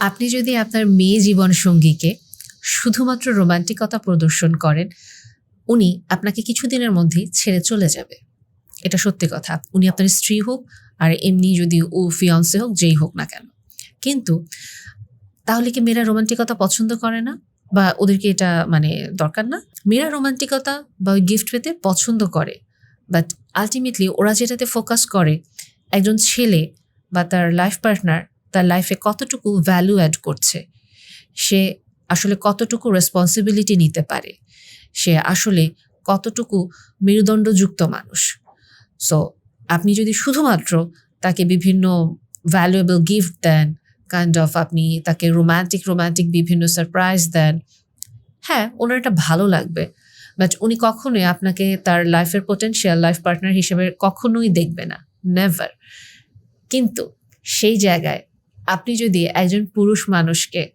আপনি যদি আপনার মেয়ে জীবন সঙ্গীকে শুধুমাত্র রোমান্টিকতা প্রদর্শন করেন, উনি আপনাকে কিছুদিনের মধ্যেই ছেড়ে চলে যাবে। এটা সত্যি কথা। উনি আপনার স্ত্রী হোক, আর এমনি যদি ও ফিয়ন্সে হোক, যেই হোক না কেন। কিন্তু তাহলে কি মেয়েরা রোমান্টিকতা পছন্দ করে না? বা ওদেরকে এটা মানে দরকার না? মেয়েরা রোমান্টিকতা বা ওই গিফট পেতে পছন্দ করে। বাট আলটিমেটলি ওরা যেটাতে ফোকাস করে, একজন ছেলে বা তার লাইফ পার্টনার তার লাইফে কতটুকু ভ্যালু অ্যাড করছে, সে আসলে কতটুকু রেসপন্সিবিলিটি নিতে পারে, সে আসলে কতটুকু মেরুদণ্ডযুক্ত মানুষ। সো আপনি যদি শুধুমাত্র তাকে বিভিন্ন ভ্যালুয়েবল গিফট দেন কাইন্ড অফ আপনি তাকে রোম্যান্টিক রোম্যান্টিক বিভিন্ন সারপ্রাইজ দেন হ্যাঁ ওনার এটা ভালো লাগবে। বাট উনি কখনোই আপনাকে তার লাইফের পোটেনশিয়াল লাইফ পার্টনার হিসেবে কখনোই দেখবে না নেভার কিন্তু সেই জায়গায় আপনি যদি একজন পুরুষ মানুষকে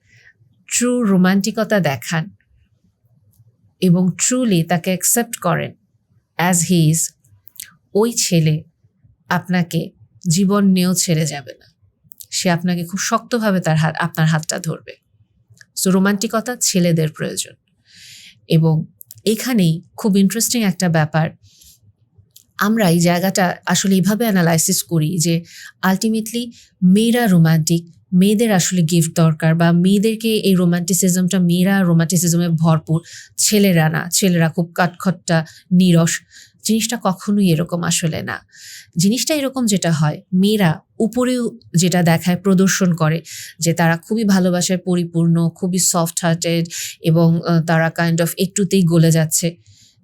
ট্রু রোমান্টিকতা দেখান এবং ট্রুলি তাকে অ্যাকসেপ্ট করেন অ্যাজ হি ইজ ওই ছেলে আপনাকে জীবন নিয়েও ছেড়ে যাবে না। সে আপনাকে খুব শক্তভাবে তার হাত, আপনার হাতটা ধরবে। সো রোমান্টিকতা ছেলেদের প্রয়োজন। এবং এখানেই খুব ইন্টারেস্টিং একটা ব্যাপার আমরা এই জায়গাটা আসলে এইভাবে অ্যানালাইসিস করি যে আলটিমেটলি মেয়েরা রোমান্টিক মেয়েদের আসলে গিফট দরকার বা মেয়েদেরকে এই রোমান্টিসিজমটা মেয়েরা রোমান্টিসিজমে ভরপুর, ছেলেরা না, ছেলেরা খুব কাঠখট্টা, নিরস, জিনিসটা কখনোই এরকম আসলে না। জিনিসটা এরকম যেটা হয়, মেয়েরা উপরেও যেটা দেখায়, প্রদর্শন করে যে তারা খুবই ভালোবাসায় পরিপূর্ণ, খুবই সফট হার্টেড এবং তারা কাইন্ড অফ একটুতেই গলে যাচ্ছে।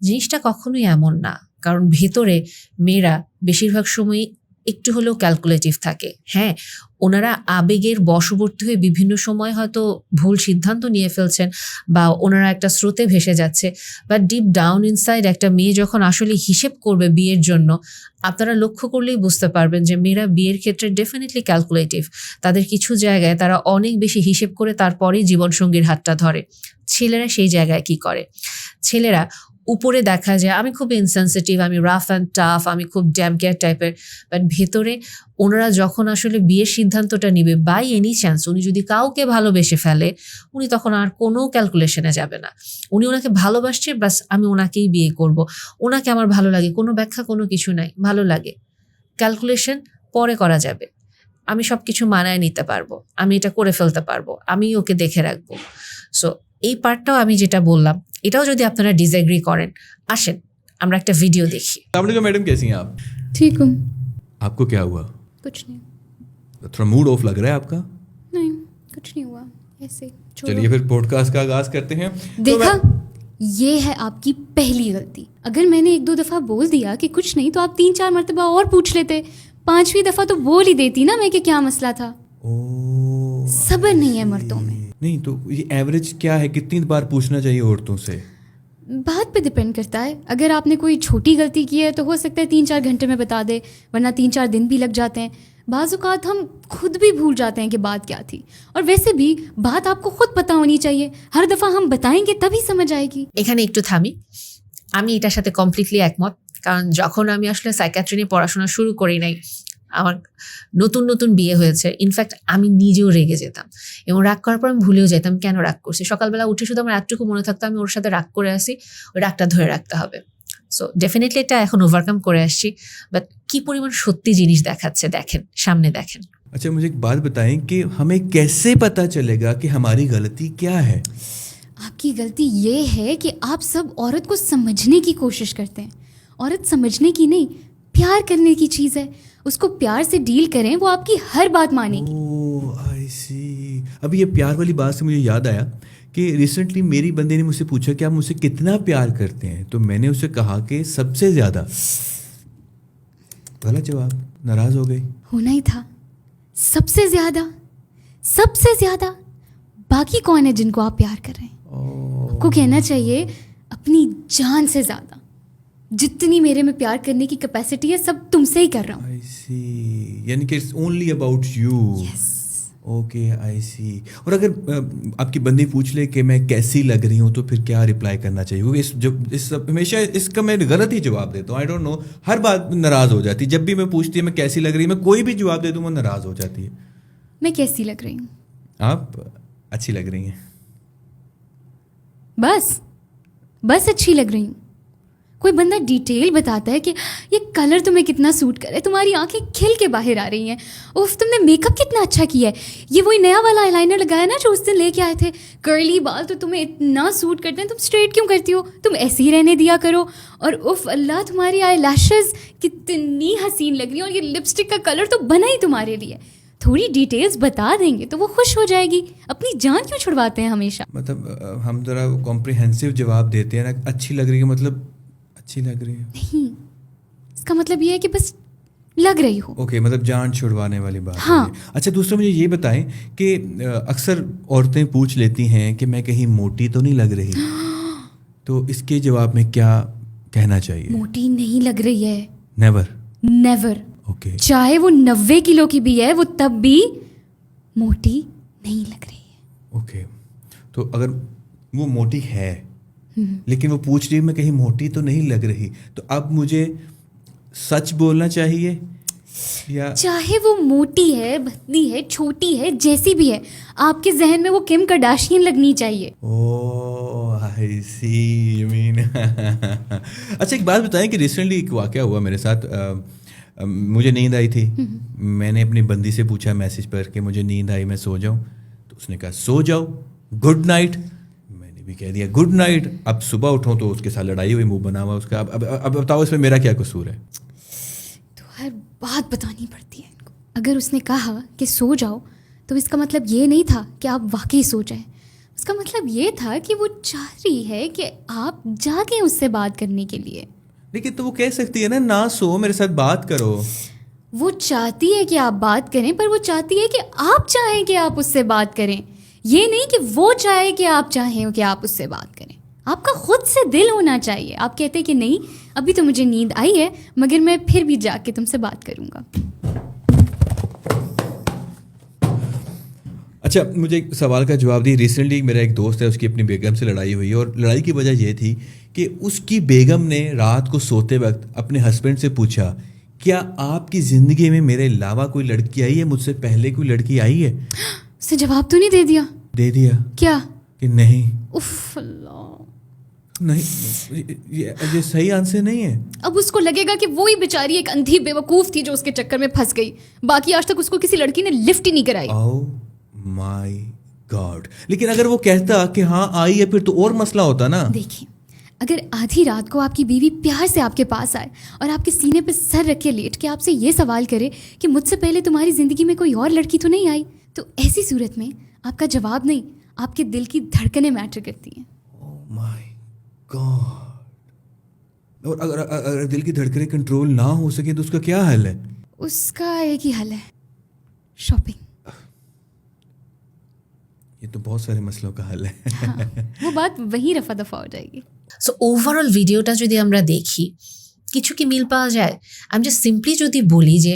জিনিসটা কখনোই এমন না। কারণ ভেতরে মেয়েরা বেশিরভাগ সময়ই একটু হলেও ক্যালকুলেটিভ থাকে। হ্যাঁ ওনারা আবেগের বশবর্তী হয়ে বিভিন্ন সময় হয়তো ভুল সিদ্ধান্ত নিয়ে ফেলছেন বা ওনারা একটা স্রোতে ভেসে যাচ্ছে বা ডিপ ডাউন ইনসাইড একটা মেয়ে যখন আসলে হিসেব করবে বিয়ের জন্য, আপনারা লক্ষ্য করলেই বুঝতে পারবেন যে মেয়েরা বিয়ের ক্ষেত্রে ডেফিনেটলি ক্যালকুলেটিভ তাদের কিছু জায়গায় তারা অনেক বেশি হিসেব করে তারপরেই জীবনসঙ্গীর হাতটা ধরে। ছেলেরা সেই জায়গায় কি করে? ছেলেরা উপরে দেখা যায়, আমি খুব ইনসেন্সিটিভ আমি রাফ অ্যান্ড টাফ আমি খুব ড্যাম কেয়ার টাইপের বাট ভেতরে ওনারা যখন আসলে বিয়ের সিদ্ধান্তটা নিবে বাই এনি চান্স উনি যদি কাউকে ভালোবেসে ফেলে, উনি তখন আর কোনো ক্যালকুলেশনে যাবে না। উনি ওনাকে ভালোবাসছে বাস আমি ওনাকেই বিয়ে করব। ওনাকে আমার ভালো লাগে, কোনো ব্যাখ্যা, কোনো কিছু নাই, ভালো লাগে। ক্যালকুলেশন পরে করা যাবে। আমি সব কিছু মানায় নিতে পারব, আমি এটা করে ফেলতে পারব আমি ওকে দেখে রাখব। সো এই পার্টটাও আমি যেটা বললাম এটাও যদি আপনারা ডিসএগ্রি করেন আসেন আমরা একটা ভিডিও দেখি अलैक्म मैडम कैसी हैं आप ठीक हूँ आपको क्या हुआ कुछ नहीं थोड़ा मूड ऑफ लग रहा है आपका नहीं कुछ नहीं हुआ ऐसे ही, छोड़ो। चलिए फिर पॉडकास्ट का आगाज करते हैं तो देखा मैं- ये है आपकी पहली गलती अगर मैंने एक दो दफ़ा बोल दिया कि कुछ नहीं तो आप तीन चार मरतबा और पूछ लेते पांचवी दफ़ा तो बोल ही देती ना मैं कि क्या मसला था ओ सब्र नहीं है मर्दों में नहीं तो ये एवरेज क्या है कितनी बार पूछना चाहिए औरतों से बात पे डिपेंड करता है अगर आपने कोई छोटी गलती की है तो हो सकता है तीन चार घंटे में बता दे वरना तीन चार दिन भी लग जाते हैं बाज़ात हम खुद भी भूल जाते हैं कि बात क्या थी और वैसे भी बात आपको खुद पता होनी चाहिए हर दफ़ा हम बताएंगे तभी समझ आएगी এখানে একটু থামি আমি এটার সাথে কমপ্লিটলি একমত কারণ যখন আমি আসলে সাইকাট্রি নিয়ে পড়াশোনা শুরু করি নাই আমার নতুন নতুন বিয়ে হয়েছে ইনফ্যাক্ট আমি নিজেও রেগে যেতাম এবং রাগ করার পর আমি ভুলেও যেতাম কেন রাগ করছি সকালবেলা উঠে শুধু আমার এতটুকু মনে থাকতো আমি ওর সাথে রাগ করে আসি ওই রাগটা ধরে রাখতে হবে সো ডেফিনেটলি এটা এখন ওভারকাম করে আসছি বাট কি পরিমাণ সত্যি জিনিস দেখাচ্ছে দেখেন সামনে দেখেন अच्छा मुझे एक बात बताएं कि हमें कैसे पता चलेगा कि हमारी गलती क्या है आपकी गलती ये है कि आप सब औरत को समझने की कोशिश करते हैं औरत समझने की नहीं प्यार करने की चीज़ है उसको प्यार से डील करें वो आपकी हर बात मानेगी। आई सी अभी ये प्यार वाली बात से मुझे याद आया कि रिसेंटली मेरी बंदे ने मुझसे पूछा कि आप मुझसे कितना प्यार करते हैं? तो मैंने उसे कहा कि सबसे ज़्यादा। गलत जवाब नाराज़ हो गई। होना ही था। सबसे ज़्यादा सबसे ज़्यादा बाकी कौन है जिनको आप प्यार कर रहे हैं? आपको कहना चाहिए अपनी जान से ज़्यादा। जितनी मेरे में प्यार करने की कैपेसिटी है सब तुमसे ही कर रहा हूँ। आई सी यानी कि it's only about you okay I see और अगर आपकी बंदी पूछ ले कि मैं कैसी लग रही हूँ तो फिर क्या रिप्लाई करना चाहिए? क्योंकि इस जब इस हमेशा इसका मैं गलत ही जवाब देता हूँ। आई डोंट नो हर बात नाराज़ हो जाती है। जब भी मैं पूछती हूँ मैं कैसी लग रही हूँ? मैं कोई भी जवाब दे दूँ वो नाराज़ हो जाती है। मैं कैसी लग रही हूँ? आप अच्छी लग रही हैं। बस। बस अच्छी लग रही हूँ। कोई बंदा डिटेल बताता है कि ये कलर तुम्हें कितना सूट करे तुम्हारी आँखें खिल के बाहर आ रही हैं। उफ, तुमने मेकअप कितना अच्छा किया है। ये वही नया वाला आईलाइनर लगाया ना जो उस दिन लेके आए थे। कर्ली बाल तो तुम्हें इतना सूट करते हैं, तुम स्ट्रेट क्यों करती हो? तुम ऐसे ही रहने दिया करो। और उफ, अल्लाह तुम्हारी आई कितनी हसीन लग रही है और ये लिपस्टिक का कलर तो बना ही तुम्हारे लिए। थोड़ी डिटेल्स बता देंगे तो वो खुश हो जाएगी। अपनी जान क्यों छुड़वाते हैं हमेशा? मतलब हम ज़रा कॉम्प्रिहेंसिव जवाब देते हैं ना, अच्छी लग रही है मतलब अच्छी लग रही है। नहीं इसका मतलब ये है कि बस लग रही हो। ओके okay, मतलब जान छुड़वाने वाली बात हाँ। अच्छा दूसरा मुझे ये बताएँ कि अक्सर औरतें पूछ लेती हैं कि मैं कहीं मोटी तो नहीं लग रही? तो इसके जवाब में क्या कहना चाहिए? मोटी नहीं लग रही है। नेवर नेवर ओके चाहे वो नब्बे किलो की भी है वो तब भी मोटी नहीं लग रही है। Okay okay. तो अगर वो मोटी है लेकिन वो पूछ रही मैं कहीं मोटी तो नहीं लग रही? तो अब मुझे सच बोलना चाहिए या चाहे वो मोटी है पतली है छोटी है जैसी भी है आपके जहन में वो किम करदाशियन लगनी चाहिए। ओ आई सी यू मीन अच्छा एक बात बताएँ कि रिसेंटली एक वाक़या हुआ मेरे साथ अ, अ, मुझे नींद आई थी। मैंने अपनी बंदी से पूछा मैसेज पर कि मुझे नींद आई मैं सो जाऊँ? तो उसने कहा सो जाओ गुड नाइट भी कह दिया गुड नाइट अब सुबह उठूं तो उसके साथ लड़ाई हुई मुँह बना हुआ उसका अब अब, अब बताओ इसमें मेरा क्या कसूर है? तो हर बात बतानी पड़ती है इनको। अगर उसने कहा कि सो जाओ तो इसका मतलब ये नहीं था कि आप वाकई सो जाएँ। उसका मतलब ये था कि वो चाह रही है कि आप जागें उससे बात करने के लिए। लेकिन तो वो कह सकती है ना ना सो मेरे साथ बात करो। वो चाहती है कि आप बात करें पर वो चाहती है कि आप चाहें कि आप उससे बात करें। ये नहीं कि वो चाहे कि आप चाहें कि आप उससे बात करें। आपका खुद से दिल होना चाहिए। आप कहते कि नहीं, अभी तो मुझे नींद आई है, मगर मैं फिर भी जाके तुमसे बात करूँगा। अच्छा मुझे एक सवाल का जवाब दी रिसेंटली मेरा एक दोस्त है, उसकी अपनी बेगम से लड़ाई हुई और लड़ाई की वजह यह थी कि उसकी बेगम ने रात को सोते वक्त अपने हस्बैंड से पूछा, क्या आपकी ज़िंदगी में मेरे अलावा कोई लड़की आई है? मुझसे पहले कोई लड़की आई है? उसने जवाब तो नहीं दे दिया? दे दिया। क्या? कि नहीं। उफ नहीं ये, ये सही आंसर नहीं है। अब उसको लगेगा कि वो ही बेचारी एक अंधी बेवकूफ़ थी जो उसके चक्कर में फंस गई। बाकी आज तक उसको किसी लड़की ने लिफ्ट ही नहीं कराई। माय गॉड लेकिन अगर वो कहता कि हाँ आई है फिर तो और मसला होता ना। देखिए अगर आधी रात को आपकी बीवी प्यार से आपके पास आए और आपके सीने पर सर रख के लेट के आपसे ये सवाल करे कि मुझसे पहले तुम्हारी ज़िंदगी में कोई और लड़की तो नहीं आई? तो ऐसी सूरत में आपका जवाब नहीं आपके दिल की धड़कनें मैटर करती हैं ओह माय गॉड और अगर अगर अगर दिल की धड़कनें कंट्रोल ना हो सके तो उसका क्या हल है उसका एक ही हल है शॉपिंग ये तो बहुत सारे मसलों का हल है हाँ वो बात वहीं रफा दफा हो जाएगी সো ওভারঅল ভিডিওটা যদি আমরা দেখি কিছু কি মিল পাওয়া যায় আমি যে সিম্পলি যদি বলি যে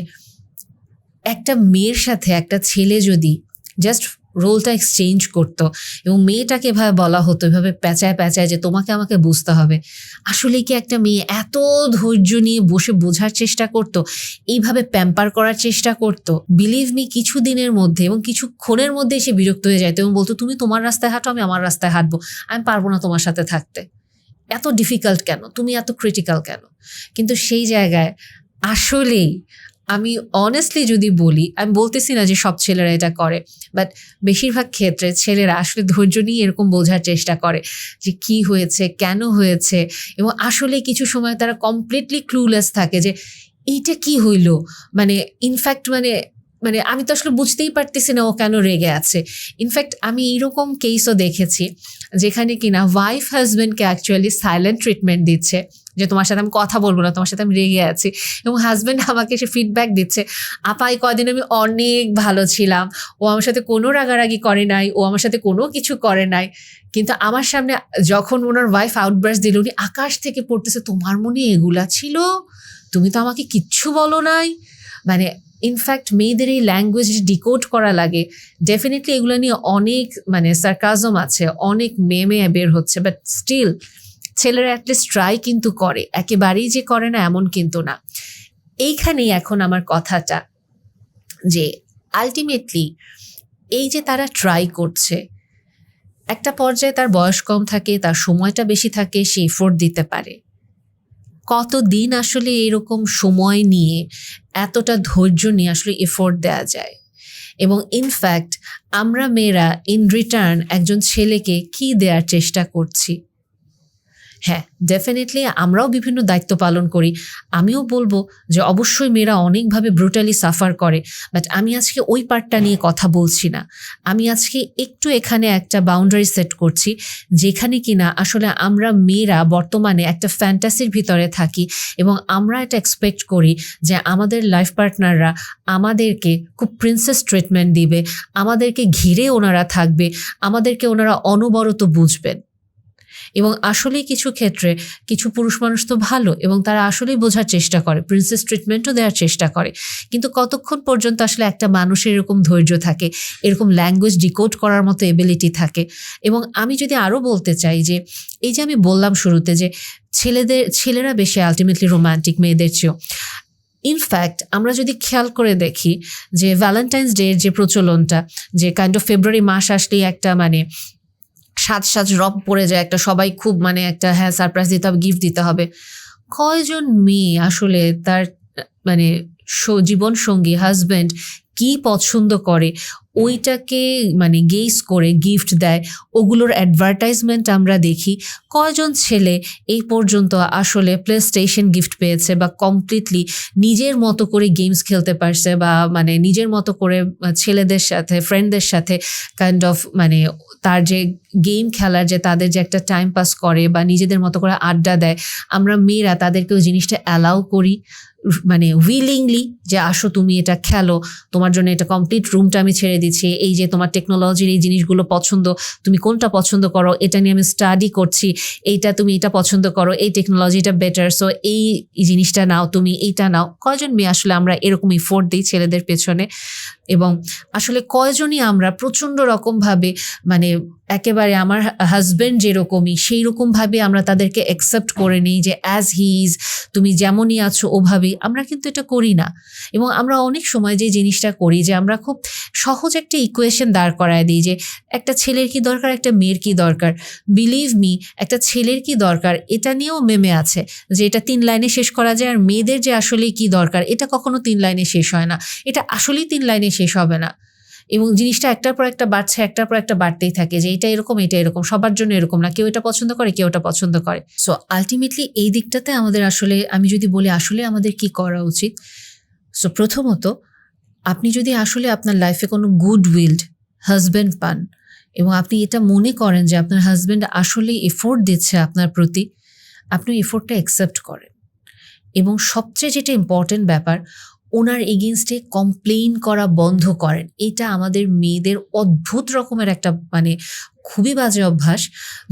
একটা মেয়ের সাথে একটা ছেলে যদি জাস্ট রোলটা এক্সচেঞ্জ করতো এবং মেয়েটাকে এভাবে বলা হতো, এভাবে প্যাঁচায় প্যাঁচায় যে তোমাকে আমাকে বুঝতে হবে আসলে কি একটা মেয়ে এত ধৈর্য নিয়ে বসে বোঝার চেষ্টা করতো, এইভাবে প্যাম্পার করার চেষ্টা করতো? বিলিভ মি কিছু দিনের মধ্যে এবং কিছুক্ষণের মধ্যে সে বিরক্ত হয়ে যেত এবং বলতো, তুমি তোমার রাস্তায় হাঁটো, আমি আমার রাস্তায় হাঁটবো, আমি পারব না তোমার সাথে থাকতে। এত ডিফিকাল্ট কেন? তুমি এত ক্রিটিক্যাল কেন? কিন্তু সেই জায়গায় আসলেই আমি অনেস্টলি যদি বলি, আমি বলতেছি না যে সব ছেলেরা এটা করে বাট বেশিরভাগ ক্ষেত্রে ছেলেরা আসলে ধৈর্য নিয়ে এরকম বোঝার চেষ্টা করে যে কি হয়েছে, কেন হয়েছে, এবং আসলে কিছু সময় তারা কমপ্লিটলি ক্লুলেস থাকে যে এইটা কি হইল? মানে ইনফ্যাক্ট মানে মানে আমি তো আসলে বুঝতেই পারতেছি না ও কেন রেগে আছে। ইনফ্যাক্ট আমি এরকম কেসও দেখেছি যেখানে কিনা ওয়াইফ হাজব্যান্ডকে অ্যাকচুয়ালি সাইলেন্ট ট্রিটমেন্ট দিচ্ছে যে তোমার সাথে আমি কথা বলব না, তোমার সাথে আমি রেগে আছি। এবং হাজব্যান্ড আমাকে সে ফিডব্যাক দিচ্ছে, আপা, এই কদিন আমি অনেক ভালো ছিলাম, ও আমার সাথে কোনো রাগারাগি করে নাই, ও আমার সাথে কোনো কিছু করে নাই। কিন্তু আমার সামনে যখন ওনার ওয়াইফ আউটব্রাস দিল, উনি আকাশ থেকে পড়তেছে, তোমার মনে এগুলা ছিল? তুমি তো আমাকে কিচ্ছু বলো নাই? মানে ইনফ্যাক্ট মেয়েদের এই ল্যাঙ্গুয়েজ ডিকোড করা লাগে। ডেফিনেটলি এগুলো নিয়ে অনেক মানে সার্কাজম আছে, অনেক মেয়ে বের হচ্ছে বাট স্টিল ছেলেরা অ্যাটলিস্ট ট্রাই কিন্তু করে। একেবারেই যে করে না, এমন কিন্তু না। এইখানেই এখন আমার কথাটা, যে আলটিমেটলি এই যে তারা ট্রাই করছে, একটা পর্যায়ে তার বয়স কম থাকে, তার সময়টা বেশি থাকে, সে এফোর্ট দিতে পারে। কতদিন আসলে এরকম সময় নিয়ে এতটা ধৈর্য নিয়ে আসলে এফোর্ট দেওয়া যায়? এবং ইনফ্যাক্ট আমরা মেয়েরা ইন রিটার্ন একজন ছেলেকে কি দেওয়ার চেষ্টা করছি? হ্যাঁ ডেফিনেটলি আমরাও বিভিন্ন দায়িত্ব পালন করি। আমিও বলব যে অবশ্যই মেয়েরা অনেকভাবে ব্রুটালি সাফার করে বাট আমি আজকে ওই পার্টটা নিয়ে কথা বলছি না। আমি আজকে একটু এখানে একটা বাউন্ডারি সেট করছি, যেখানে কিনা আসলে আমরা মেয়েরা বর্তমানে একটা ফ্যান্টাসির ভিতরে থাকি এবং আমরা এটা এক্সপেক্ট করি যে আমাদের লাইফ পার্টনাররা আমাদেরকে খুব প্রিন্সেস ট্রিটমেন্ট দিবে, আমাদেরকে ঘিরে ওনারা থাকবে, আমাদেরকে ওনারা অনবরত বুঝবেন। এবং আসলেই কিছু ক্ষেত্রে কিছু পুরুষ মানুষ তো ভালো এবং তারা আসলেই বোঝার চেষ্টা করে প্রিন্সেস ট্রিটমেন্টও দেওয়ার চেষ্টা করে। কিন্তু কতক্ষণ পর্যন্ত আসলে একটা মানুষের এরকম ধৈর্য থাকে, এরকম ল্যাঙ্গুয়েজ ডিকোড করার মতো এবিলিটি থাকে? এবং আমি যদি আরও বলতে চাই যে, এই যে আমি বললাম শুরুতে যে, ছেলেদের, ছেলেরা বেশি আলটিমেটলি রোমান্টিক মেয়েদের চেয়েও ইনফ্যাক্ট আমরা যদি খেয়াল করে দেখি যে ভ্যালেন্টাইন্স ডে যে প্রচলনটা, যে কাইন্ড অফ ফেব্রুয়ারি মাস আসলেই একটা মানে সাজ সাজ রব পড়ে যায়, একটা সবাই খুব মানে একটা হ্যাঁ সারপ্রাইজ দিতে হবে গিফট দিতে হবে। কয়জন মেয়ে আসলে তার মানে জীবন সঙ্গী হাজব্যান্ড কি পছন্দ করে, ওইটাকে মানে গেস করে গিফট দেয়, ওগুলোর অ্যাডভার্টাইজমেন্ট আমরা দেখি, কয়জন ছেলে এই পর্যন্ত আসলে প্লে স্টেশন গিফট পেয়েছে বা কমপ্লিটলি নিজের মতো করে গেমস খেলতে পারছে বা মানে নিজের মতো করে ছেলেদের সাথে ফ্রেন্ডদের সাথে কাইন্ড অফ মানে তার যে গেম খেলার যে তাদের যে একটা টাইম পাস করে বা নিজেদের মতো করে আড্ডা দেয়, আমরা মেয়েরা তাদেরকে ওই জিনিসটা অ্যালাউ করি। মানে উইলিংলি যে আসো তুমি, এটা খেলো, তোমার জন্য এটা কমপ্লিট রুমটা আমি ছেড়ে দিচ্ছি, এই যে তোমার টেকনোলজির এই জিনিসগুলো পছন্দ, তুমি কোনটা পছন্দ করো, এটা নিয়ে আমি স্টাডি করছি, এইটা তুমি এটা পছন্দ করো, এই টেকনোলজিটা বেটার সো এই জিনিসটা নাও তুমি, এইটা নাও। কয়জন মেয়ে আসলে আমরা এরকম ইফোর্ট দিই ছেলেদের পেছনে? এবং আসলে কয়জনই আমরা প্রচণ্ড রকমভাবে মানে একেবারে আমার হাজব্যান্ড যেরকমই সেই রকমভাবে আমরা তাদেরকে অ্যাকসেপ্ট করে নিই যে অ্যাজ হি ইজ তুমি যেমনই আছো ওভাবেই আমরা কিন্তু এটা করি না। এবং আমরা অনেক সময় যে জিনিসটা করি যে আমরা খুব সহজ একটা ইকুয়েশন দাঁড় করায় দিই যে একটা ছেলের কি দরকার, একটা মেয়ের কি দরকার। বিলিভ মি একটা ছেলের কি দরকার, এটা নিয়েও মেমে আছে যে এটা তিন লাইনে শেষ করা যায় আর মেয়েদের যে আসলে কি দরকার, এটা কখনো তিন লাইনে শেষ হয় না। এটা আসলেই তিন লাইনে শেষ হবে না। এবং জিনিসটা একটার পর একটা বাড়ছে, একটার পর একটা বাড়তেই থাকে যে এটা এরকম এটা এরকম, সবার জন্য এরকম না। কেউ এটা পছন্দ করে, কেউ এটা পছন্দ করে। সো আলটিমেটলি এই দিকটাতে আমাদের আসলে, আমি যদি বলি আসলে আমাদের কি করা উচিত? সো প্রথমত আপনি যদি আসলে আপনার লাইফে কোনো গুড উইল্ড হাজব্যান্ড পান এবং আপনি এটা মনে করেন যে আপনার হাজব্যান্ড আসলেই এফোর্ট দিচ্ছে আপনার প্রতি, আপনি এফোর্টটা অ্যাকসেপ্ট করেন। এবং সবচেয়ে যেটা ইম্পর্টেন্ট ব্যাপার ওনার এগেনস্টে কমপ্লেন করা বন্ধ করেন। এটা আমাদের মেয়েদের অদ্ভুত রকমের একটা মানে খুবই বাজে অভ্যাস।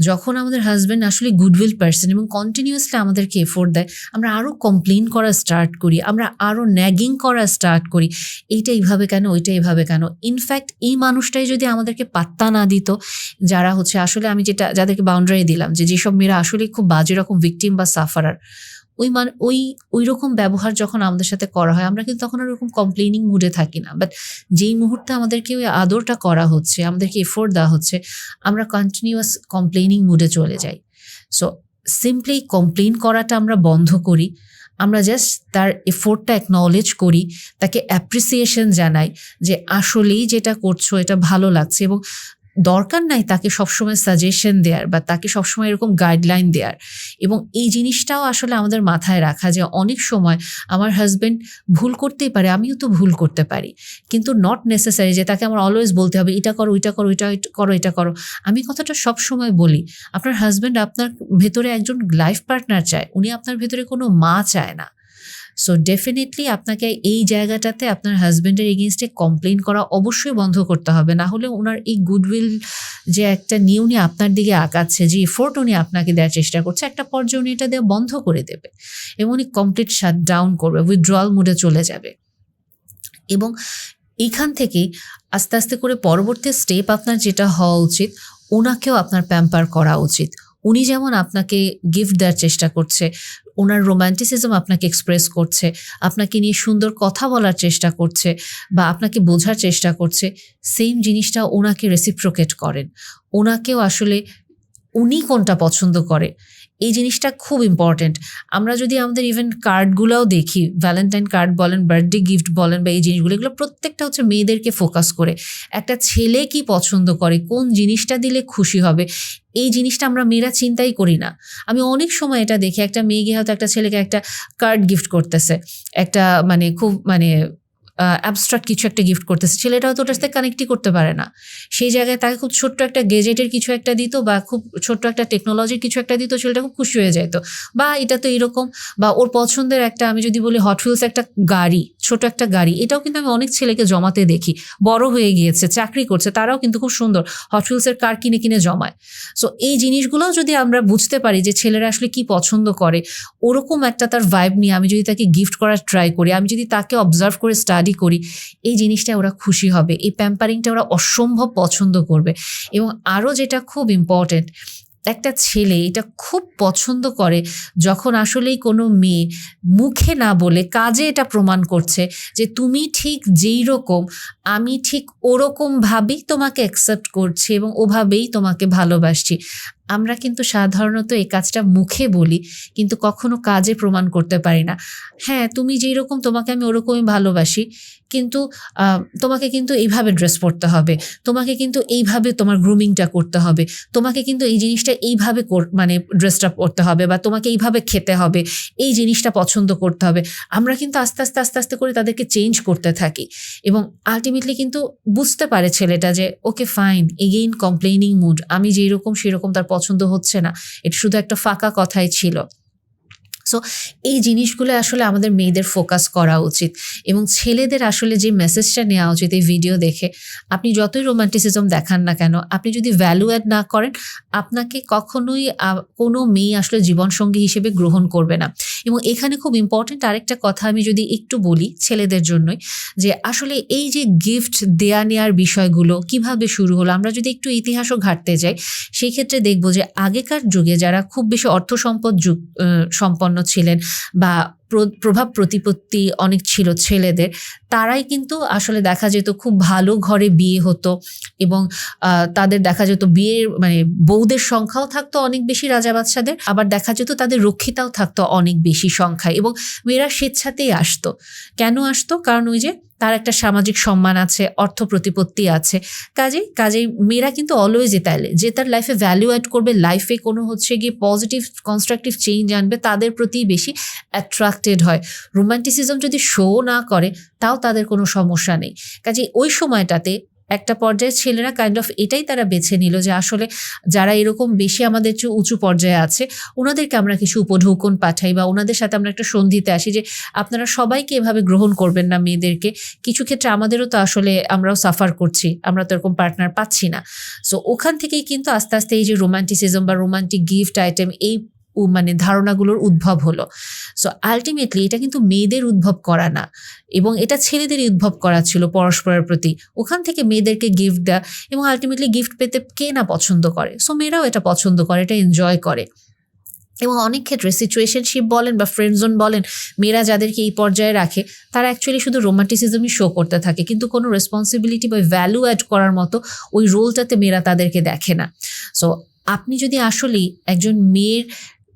যখন আমাদের হাজব্যান্ড আসলে গুডউইল পার্সন এবং কন্টিনিউয়াসলি আমাদেরকে এফোর্ট দেয়, আমরা আরও কমপ্লেন করা স্টার্ট করি, আমরা আরও ন্যাগিং করা স্টার্ট করি। এইটা এইভাবে কেন, ওইটা এইভাবে কেন? ইনফ্যাক্ট এই মানুষটাই যদি আমাদেরকে পাত্তা না দিত, যারা হচ্ছে আসলে আমি যেটা, যাদেরকে বাউন্ডারি দিলাম যে যেসব মেয়েরা আসলে খুব বাজে রকম ভিকটিম বা সাফারার ওই মান ওই ওই রকম ব্যবহার যখন আমাদের সাথে করা হয়, আমরা কিন্তু তখন ওরকম কমপ্লেনিং মুডে থাকি না। বাট যেই মুহূর্তে আমাদেরকে ওই আদরটা করা হচ্ছে, আমাদেরকে এফোর্ট দেওয়া হচ্ছে, আমরা কন্টিনিউয়াস কমপ্লেনিং মুডে চলে যাই। সো সিম্পলি কমপ্লেন করাটা আমরা বন্ধ করি, আমরা জাস্ট তার এফোর্টটা অ্যাকনলেজ করি, তাকে অ্যাপ্রিসিয়েশন জানাই যে আসলেই যেটা করছ, এটা ভালো লাগছে এবং দরকার নাই তাকে সবসময় সাজেশন দেওয়ার বা তাকে সবসময় এরকম গাইডলাইন দেওয়ার এবং এই জিনিসটাও আসলে আমাদের মাথায় রাখা যে অনেক সময় আমার হাজব্যান্ড ভুল করতেই পারে, আমিও তো ভুল করতে পারি। কিন্তু নট নেসেসারি যে তাকে আমার অলওয়েজ বলতে হবে, এটা করো, ওইটা করো ওইটা করো, এটা করো। আমি কথাটা সব সময় বলি, আপনার হাজব্যান্ড আপনার ভেতরে একজন লাইফ পার্টনার চায়, উনি আপনার ভেতরে কোনো মা চায় না। সো ডেফিনেটলি আপনাকে এই জায়গাটাতে আপনার হাজব্যান্ডের এগেনস্টে কমপ্লেন করা অবশ্যই বন্ধ করতে হবে। না হলে ওনার এই গুডউইল যে একটা নিয়ে আপনার দিকে আঁকাচ্ছে যে এফোর্ট উনি আপনাকে দেওয়ার চেষ্টা করছে, একটা পর্যায়ে উনি এটা দেওয়া বন্ধ করে দেবে এবং উনি কমপ্লিট শাট ডাউন করবে উইথড্রয়াল মুডে চলে যাবে। এবং এইখান থেকেই আস্তে আস্তে করে পরবর্তী স্টেপ আপনার যেটা হওয়া উচিত, ওনাকেও আপনার প্যাম্পার করা উচিত। উনি যেমন আপনাকে গিফট দেওয়ার চেষ্টা করছে, ওনার রোম্যান্টিসিজম আপনাকে এক্সপ্রেস করছে, আপনাকে নিয়ে সুন্দর কথা বলার চেষ্টা করছে বা আপনাকে বোঝার চেষ্টা করছে সেম জিনিসটা ওনাকে রেসিপ্রোকেট করেন। ওনাকেও আসলে উনি কোনটা পছন্দ করে? এই জিনিসটা খুব ইম্পর্টেন্ট আমরা যদি আমাদের ইভেন কার্ডগুলোও দেখি ভ্যালেন্টাইন কার্ড বলেন বার্থডে গিফট বলেন বা এই জিনিসগুলো, এগুলো প্রত্যেকটা হচ্ছে মেয়েদেরকে ফোকাস করে। একটা ছেলে কি পছন্দ করে, কোন জিনিসটা দিলে খুশি হবে, এই জিনিসটা আমরা মেয়েরা চিন্তাই করি না। আমি অনেক সময় এটা দেখি, একটা মেয়ে গিয়ে হয়তো একটা ছেলেকে একটা কার্ড গিফট করতেছে। একটা মানে খুব মানে অ্যাবস্ট্রাক্ট কিছু একটা গিফট করতেছে। ছেলেটা হয়তো ওটার সাথে কানেক্টই করতে পারে না। সেই জায়গায় তাকে খুব ছোট্ট একটা গেজেটের কিছু একটা দিত বা খুব ছোট্ট একটা টেকনোলজির কিছু একটা দিত, ছেলেটা খুব খুশি হয়ে যেত বা এটা তো এরকম, বা ওর পছন্দের একটা আমি যদি বলি হট হুইলস একটা গাড়ি, ছোট একটা গাড়ি, এটাও কিন্তু আমি অনেক ছেলেকে জমাতে দেখি। বড় হয়ে গিয়েছে, চাকরি করছে, তারাও কিন্তু খুব সুন্দর। হট হুইলসের কার কিনে কিনে জমায়। সো এই জিনিসগুলোও যদি আমরা বুঝতে পারি যে ছেলেরা আসলে কি পছন্দ করে, ওরকম একটা তার ভাইব নিয়ে আমি যদি তাকে গিফট করার ট্রাই করি, আমি যদি তাকে অবজার্ভ করে স্টাডি করি, এই জিনিসটা ওরা খুশি হবে, এই প্যাম্পারিংটা ওরা অসম্ভব পছন্দ করবে। এবং আরও যেটা খুব ইম্পর্টেন্ট একটা ছেলে এটা খুব পছন্দ করে যখন আসলেই কোনো মেয়ে মুখে না বলে কাজে এটা প্রমাণ করছে যে তুমি ঠিক যেই রকম, আমি ঠিক ওরকমভাবেই তোমাকে অ্যাকসেপ্ট করছি এবং ওভাবেই তোমাকে ভালোবাসছি। আমরা কিন্তু সাধারণত এই কাজটা মুখে বলি, কিন্তু কখনো কাজে প্রমাণ করতে পারি না। হ্যাঁ তুমি যেই রকম তোমাকে আমি ওরকমই ভালোবাসি কিন্তু তোমাকে কিন্তু এইভাবে ড্রেস পরতে হবে। তোমাকে কিন্তু এইভাবে তোমার গ্রুমিংটা করতে হবে। তোমাকে কিন্তু এই জিনিসটা এইভাবে মানে ড্রেসটা পরতে হবে বা তোমাকে এইভাবে খেতে হবে। এই জিনিসটা পছন্দ করতে হবে। আমরা কিন্তু আস্তে আস্তে আস্তে আস্তে করে তাদেরকে চেঞ্জ করতে থাকি এবং আলটিমেটলি কিন্তু বুঝতে পারে ছেলেটা যে okay fine again complaining mood আমি যেই রকম সেরকম তার পছন্দ হচ্ছে না। এটা শুধু একটা ফাঁকা কথাই ছিল। সো এই জিনিসগুলো আসলে আমাদের মেয়েদের ফোকাস করা উচিত এবং ছেলেদের আসলে যে মেসেজটা নেওয়া উচিত এই ভিডিও দেখে আপনি যতই রোমান্টিসিজম দেখান না কেন আপনি যদি ভ্যালু অ্যাড না করেন আপনাকে কখনোই কোনো মেয়ে আসলে জীবনসঙ্গী হিসেবে গ্রহণ করবে না। এবং এখানে খুব ইম্পর্টেন্ট আরেকটা কথা আমি যদি একটু বলি ছেলেদের জন্যই যে আসলে এই যে গিফট দেয়া নেওয়ার বিষয়গুলো কীভাবে শুরু হলো আমরা যদি একটু ইতিহাসও ঘাটতে যাই সেই ক্ষেত্রে দেখব যে আগেকার যুগে যারা খুব বেশি অর্থ সম্পদ আহ, সম্পন্ন ছিলেন বা প্র- প্রভাব প্রতিপত্তি অনেক ছিল ছেলেদের, তারাই কিন্তু আসলে দেখা যেত খুব ভালো ঘরে বিয়ে হতো এবং তাদের দেখা যেত বিয়ের মানে বউদের সংখ্যাও থাকতো অনেক বেশি রাজা বাদশাদের, আবার দেখা যেত তাদের রক্ষিতাও থাকতো অনেক বেশি সংখ্যায় এবং মেয়েরা স্বেচ্ছাতেই আসতো। কেন আসতো? কারণ ওই যে তার একটা সামাজিক সম্মান আছে, অর্থ প্রতিপত্তি আছে। কাজেই কাজেই মেয়েরা কিন্তু অলওয়েজই তাইলে। যে তার লাইফে ভ্যালু অ্যাড করবে লাইফে কোনো হচ্ছে গিয়ে পজিটিভ কনস্ট্রাকটিভ চেঞ্জ আনবে, তাদের প্রতি বেশি অ্যাট্রাক্টেড হয়। রোমান্টিসিজম যদি শো না করে, তাও তাদের কোনো সমস্যা নেই। কাজে ওই সময়টাতে একটা পর্যায়ে ছেলেরা কাইন্ড অফ এটাই তারা বেছে নিল যে আসলে যারা এরকম বেশি আমাদের চেয়ে উঁচু পর্যায়ে আছে ওনাদেরকে আমরা কিছু উপঢৌকন পাঠাই বা ওনাদের সাথে আমরা একটা সন্ধিতে আসি যে আপনারা সবাইকে এভাবে গ্রহণ করবেন না মেয়েদেরকে। কিছু ক্ষেত্রে আমাদেরও তো আসলে আমরাও সাফার করছি, আমরা তো এরকম পার্টনার পাচ্ছি না। সো ওখান থেকেই কিন্তু আস্তে আস্তে এই যে রোমান্টিসিজম বা রোমান্টিক গিফট আইটেম এই মানে ধারণাগুলোর উদ্ভব হলো। সো আলটিমেটলি এটা কিন্তু মেয়েদের উদ্ভব করা না। এবং এটা ছেলেদেরই উদ্ভব করা ছিল পরস্পরের প্রতি। ওখান থেকে মেয়েদেরকে গিফট দেওয়া এবং আলটিমেটলি গিফট পেতে কে না পছন্দ করে? সো মেয়েরাও এটা পছন্দ করে, এটা এনজয় করে। এবং অনেক ক্ষেত্রে সিচুয়েশনশিপ বলেন বা ফ্রেন্ড জোন বলেন, মেয়েরা যাদেরকে এই পর্যায়ে রাখে, তারা অ্যাকচুয়ালি শুধু রোমান্টিসিজমই শো করতে থাকে। কিন্তু কোনো রেসপন্সিবিলিটি বা ভ্যালু অ্যাড করার মতো ওই রোলটাতে মেয়েরা তাদেরকে দেখে না। সো আপনি যদি আসলেই একজন মেয়ের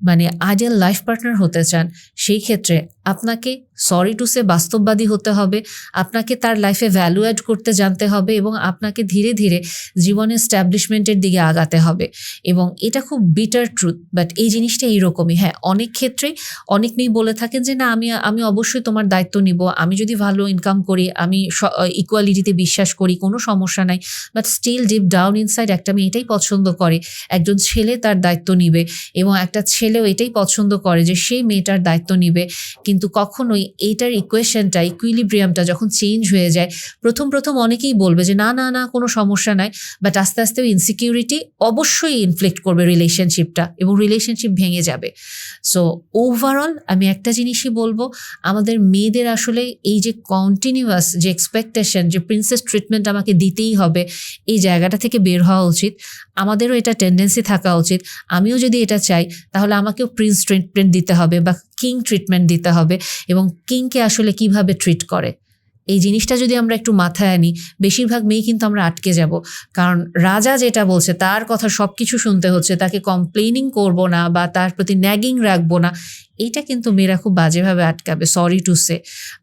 মানে আইডিয়াল লাইফ পার্টনার হতে চান সেই ক্ষেত্রে আপনাকে সরি টু সে বাস্তববাদী হতে হবে, আপনাকে তার লাইফে ভ্যালু অ্যাড করতে জানতে হবে এবং আপনাকে ধীরে ধীরে জীবনের স্ট্যাবলিশমেন্টের দিকে আগাতে হবে। এবং এটা খুব বিটার ট্রুথ বাট এই জিনিসটা এইরকমই। হ্যাঁ অনেক ক্ষেত্রেই অনেক মেয়ে বলে থাকেন যে, না, আমি আমি অবশ্যই তোমার দায়িত্ব নিব, আমি যদি ভালো ইনকাম করি, আমি ইকুয়ালিটিতে বিশ্বাস করি, কোনো সমস্যা নাই। But still deep down inside একটা মেয়ে এটাই পছন্দ করে। একজন ছেলে তার দায়িত্ব নিবে এবং একটা ছেলেও এটাই পছন্দ করে যে, সেই মেয়েটার দায়িত্ব নিবে। কিন্তু কিন্তু কখনোই এইটার ইকুয়েশনটা ইকুইলিব্রিয়ামটা যখন চেঞ্জ হয়ে যায়, প্রথম প্রথম অনেকেই বলবে যে, না না না, কোনো সমস্যা নাই। বাট আস্তে আস্তে ইনসিকিউরিটি অবশ্যই ইনফ্লেক্ট করবে রিলেশনশিপটা এবং রিলেশনশিপ ভেঙে যাবে। সো ওভারঅল আমি একটা জিনিসই বলব, আমাদের মেয়েদের আসলে এই যে কন্টিনিউয়াস যে এক্সপেকটেশন যে প্রিন্সেস ট্রিটমেন্ট আমাকে দিতেই হবে, এই জায়গাটা থেকে বের হওয়া উচিত। আমাদেরও এটা টেন্ডেন্সি থাকা উচিত। আমিও যদি এটা চাই, তাহলে আমাকেও প্রিন্স ট্রিটমেন্ট দিতে হবে বা কিং ট্রিটমেন্ট দিতে হবে এবং কিংকে আসলে কীভাবে ট্রিট করে। এই জিনিসটা যদি আমরা একটু মাথায় আনি, বেশিরভাগ মেয়ে কিন্তু আমরা আটকে যাব। কারণ রাজা যেটা বলছে, তার কথা সব কিছু শুনতে হচ্ছে, তাকে কমপ্লেনিং করব না বা তার প্রতি ন্যাগিং রাখব না এটা কিন্তু মেয়েরা খুব বাজেভাবে আটকাবে সরি টু সে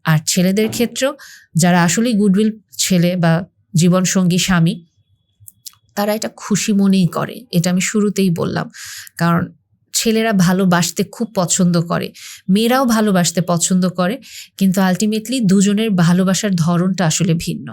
আর ছেলেদের ক্ষেত্রেও, যারা আসলেই গুডউইল ছেলে বা জীবনসঙ্গী স্বামী তারা এটা খুশি মনেই করে। এটা আমি শুরুতেই বললাম। কারণ ছেলেরা ভালোবাসতে খুব পছন্দ করে। মেয়েরাও ভালোবাসতে পছন্দ করে। কিন্তু আলটিমেটলি দুজনের ভালোবাসার ধরনটা আসলে ভিন্ন।